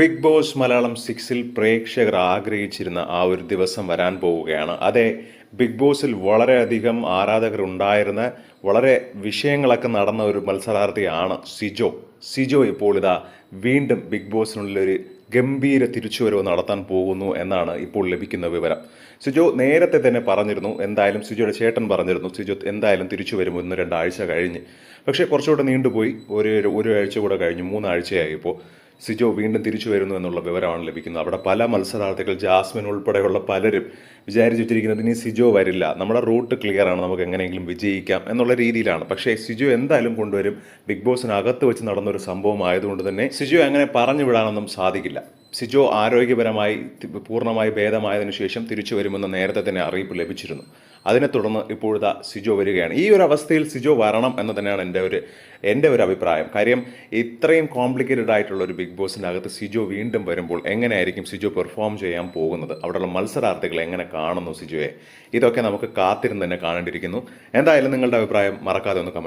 Big boss Malayalam സിക്സിൽ പ്രേക്ഷകർ ആഗ്രഹിച്ചിരുന്ന ആ ഒരു ദിവസം വരാൻ പോവുകയാണ്. അതെ ബിഗ് ബോസിൽ വളരെയധികം ആരാധകർ ഉണ്ടായിരുന്ന വളരെ വിഷയങ്ങളൊക്കെ നടന്ന ഒരു മത്സരാർത്ഥിയാണ് സിജോ. സിജോ ഇപ്പോൾ ഇതാ വീണ്ടും ബിഗ് ബോസിനുള്ളിലൊരു ഗംഭീര തിരിച്ചുവരവ് നടത്താൻ പോകുന്നു എന്നാണ് ഇപ്പോൾ ലഭിക്കുന്ന വിവരം. സിജോ നേരത്തെ തന്നെ പറഞ്ഞിരുന്നു എന്തായാലും സിജോയുടെ ചേട്ടൻ പറഞ്ഞിരുന്നു സിജോ എന്തായാലും തിരിച്ചു വരും ഒന്ന് രണ്ടാഴ്ച കഴിഞ്ഞ്. പക്ഷേ കുറച്ചുകൂടെ നീണ്ടുപോയി ഒരു ഒരു ആഴ്ച കൂടെ കഴിഞ്ഞു മൂന്നാഴ്ചയായി ഇപ്പോൾ. സിജോ വീണ്ടും തിരിച്ചു വരുന്നു എന്നുള്ള വിവരമാണ് ലഭിക്കുന്നത്. അവിടെ പല മത്സരാർത്ഥികൾ ജാസ്മിൻ ഉൾപ്പെടെയുള്ള പലരും വിചാരിച്ചു വെച്ചിരിക്കുന്നത് ഇനി സിജോ വരില്ല. നമ്മുടെ റൂട്ട് ക്ലിയർ ആണ്. നമുക്ക് എങ്ങനെയെങ്കിലും വിജയിക്കാം എന്നുള്ള രീതിയിലാണ്. പക്ഷേ സിജോ എന്തായാലും കൊണ്ടുവരും. ബിഗ് ബോസിനകത്ത് വെച്ച് നടന്ന ഒരു സംഭവം ആയതുകൊണ്ട് തന്നെ സിജോ അങ്ങനെ പറഞ്ഞു വിടാനൊന്നും സാധിക്കില്ല. സിജോ ആരോഗ്യപരമായി പൂർണമായി ഭേദമായതിനു ശേഷം തിരിച്ചു വരുമെന്ന് നേരത്തെ തന്നെ അറിയിപ്പ് ലഭിച്ചിരുന്നു. അതിനെ തുടർന്ന് ഇപ്പോഴത്തെ സിജോ വരികയാണ്. ഈ ഒരു അവസ്ഥയിൽ സിജോ വരണം എന്ന് തന്നെയാണ് എന്റെ ഒരു എന്റെ ഒരു അഭിപ്രായം. കാര്യം ഇത്രയും കോംപ്ലിക്കേറ്റഡ് ആയിട്ടുള്ള ഒരു ബിഗ് ബോസിന്റെ അകത്ത് സിജോ വീണ്ടും വരുമ്പോൾ എങ്ങനെയായിരിക്കും സിജോ പെർഫോം ചെയ്യാൻ പോകുന്നത്? അവിടെയുള്ള മത്സരാർത്ഥികൾ എങ്ങനെ കാണുന്നു സിജോയെ? ഇതൊക്കെ നമുക്ക് കാത്തിരുന്ന് തന്നെ കാണേണ്ടിയിരിക്കുന്നു. എന്തായാലും നിങ്ങളുടെ അഭിപ്രായം മറക്കാതെ ഒന്ന്